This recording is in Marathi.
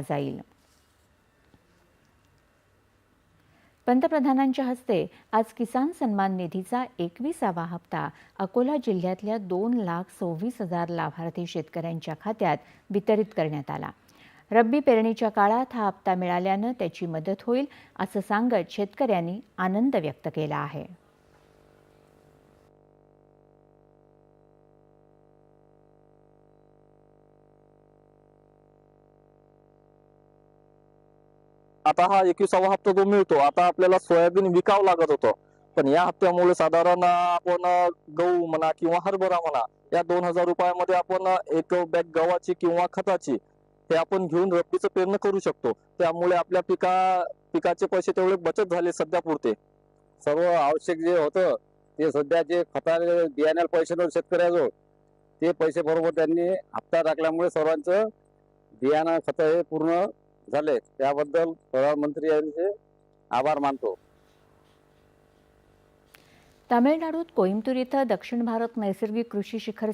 जाईल. पंतप्रधानांच्या हस्ते आज किसान सन्मान निधीचा एकविसावा हप्ता. अकोला जिल्ह्यातल्या दोन लाख सव्वीस हजार लाभार्थी शेतकऱ्यांच्या खात्यात वितरित करण्यात आला. रब्बी पेरणीच्या काळात हा हप्ता मिळाल्यानं त्याची मदत होईल असं सांगत शेतकऱ्यांनी आनंद व्यक्त केला आहे. आता हा एकविसावा हप्ता जो मिळतो आता आपल्याला सोयाबीन विकावं लागत होतं. पण या हप्त्यामुळे साधारण आपण गहू म्हणा किंवा हरभरा म्हणा या दोन हजार रुपयामध्ये आपण एक बॅग गव्हाची किंवा खताची हे आपण घेऊन रब्बीचं पेरणं करू शकतो. त्यामुळे आपल्या पिका पिकाचे पैसे तेवढे बचत झाले सध्या पुरते. सर्व आवश्यक जे होतं ते सध्या जे खता बियाण्याला पैसे नव्हते शेतकऱ्याजवळ ते पैसे बरोबर त्यांनी हप्ता टाकल्यामुळे सर्वांचं बियाणं खत हे पूर्ण झाले त्याबद्दल प्रधानमंत्री यांचे आभार मानतो. तामिळनाडूत कोइंबतूर इथं दक्षिण भारत नैसर्गिक कृषी शिखर